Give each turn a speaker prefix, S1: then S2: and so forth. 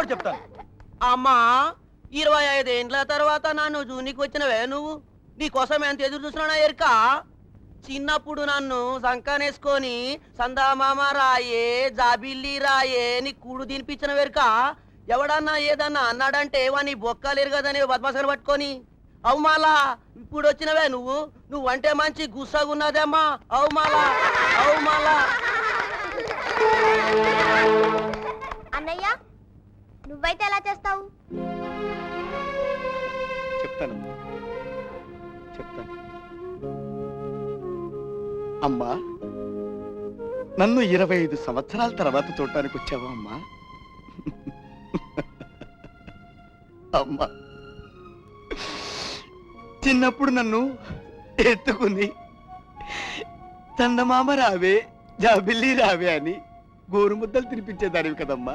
S1: కూడా చెప్తాను.
S2: అమ్మా ఇరవై ఐదేండ్ల తర్వాత నన్ను జూనికి వచ్చినవే నువ్వు? నీకోసం ఎంత ఎదురు చూసినా ఎరుక? చిన్నప్పుడు నన్ను సంకానేసుకొని సందామామ రాయే జాబిల్లి రాయే నీ కూడు తినిపించిన వెరుక ఎవడన్నా ఏదన్నా అన్నాడంటే వాని బొక్కలేరు కదని బద్మాసలు పట్టుకొని అవుమాలా ఇప్పుడు వచ్చినవే నువ్వు? నువ్వంటే మంచి గుస్సగున్నదేమ్మా అవుమాలా
S3: అవుమాలా నువ్వైతే ఎలా చేస్తావు?
S1: చెప్తాను. చెప్తాను. అమ్మా నన్ను ఇరవై ఐదు సంవత్సరాల తర్వాత చూడటానికి వచ్చావా అమ్మా. అమ్మా చిన్నప్పుడు నన్ను ఎత్తుకుని చందమామ రావే జాబిల్లి రావే అని గోరుముద్దలు తినిపించేదానివి కదమ్మా.